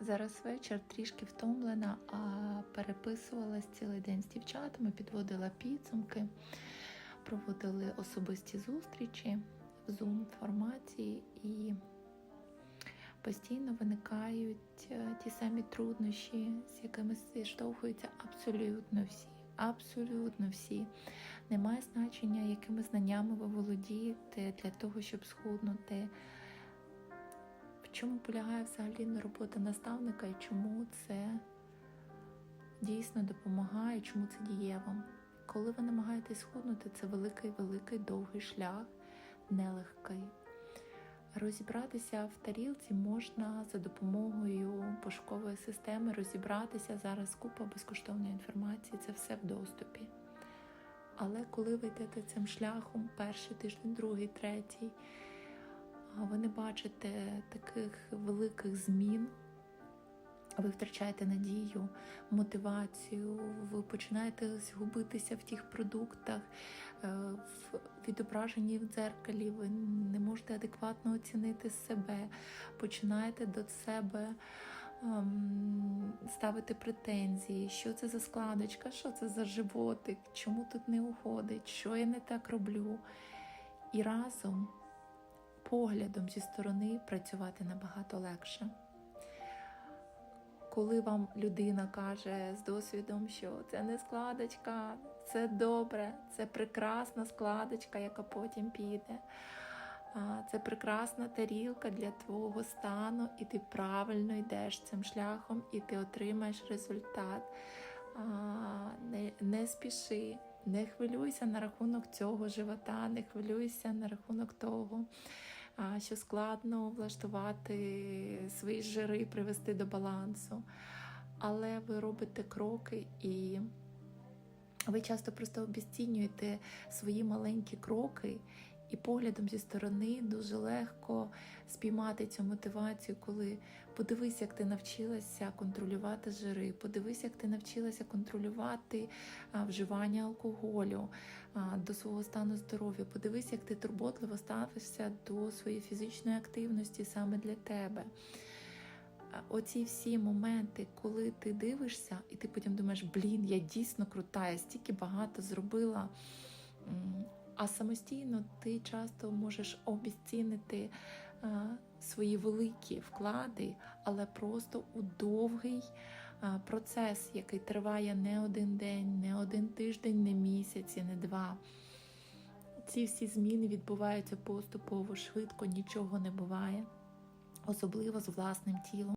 Зараз вечір трішки втомлена, а переписувалась цілий день з дівчатами, підводила підсумки, проводили особисті зустрічі в Zoom форматі і постійно виникають е, ті самі труднощі, з якими зіштовхуються абсолютно всі. Абсолютно всі. Немає значення, якими знаннями ви володієте для того, щоб схуднути. Чому полягає взагалі робота наставника і чому це дійсно допомагає, чому це дієво? Коли ви намагаєтесь схуднути, це великий, великий довгий шлях, нелегкий. Розібратися в тарілці можна за допомогою пошукової системи, розібратися зараз купа безкоштовної інформації, це все в доступі. Але коли ви йдете цим шляхом, перший тиждень, другий, третій, ви не бачите таких великих змін, ви втрачаєте надію, мотивацію, ви починаєте згубитися в тих продуктах, е, в відображенні в дзеркалі, ви не можете адекватно оцінити себе, починаєте до себе ем, ставити претензії, що це за складочка, що це за животик, чому тут не уходить, що я не так роблю. І разом поглядом зі сторони працювати набагато легше. Коли вам людина каже з досвідом, що це не складочка, це добре, це прекрасна складочка, яка потім піде. Це прекрасна тарілка для твого стану, і ти правильно йдеш цим шляхом, і ти отримаєш результат. Не, не спіши, не хвилюйся на рахунок цього живота, не хвилюйся на рахунок того, що складно влаштувати свої жири, привести до балансу. Але ви робите кроки і ви часто просто обіцінюєте свої маленькі кроки, і поглядом зі сторони дуже легко спіймати цю мотивацію, коли подивись, як ти навчилася контролювати жири, подивись, як ти навчилася контролювати вживання алкоголю до свого стану здоров'я. Подивись, як ти турботливо ставишся до своєї фізичної активності саме для тебе. Оці всі моменти, коли ти дивишся, і ти потім думаєш, блін, я дійсно крута, я стільки багато зробила. А самостійно ти часто можеш обіцінити свої великі вклади, але просто у довгий процес, який триває не один день, не один тиждень, не місяць, і не два. Ці всі зміни відбуваються поступово, швидко, нічого не буває, особливо з власним тілом.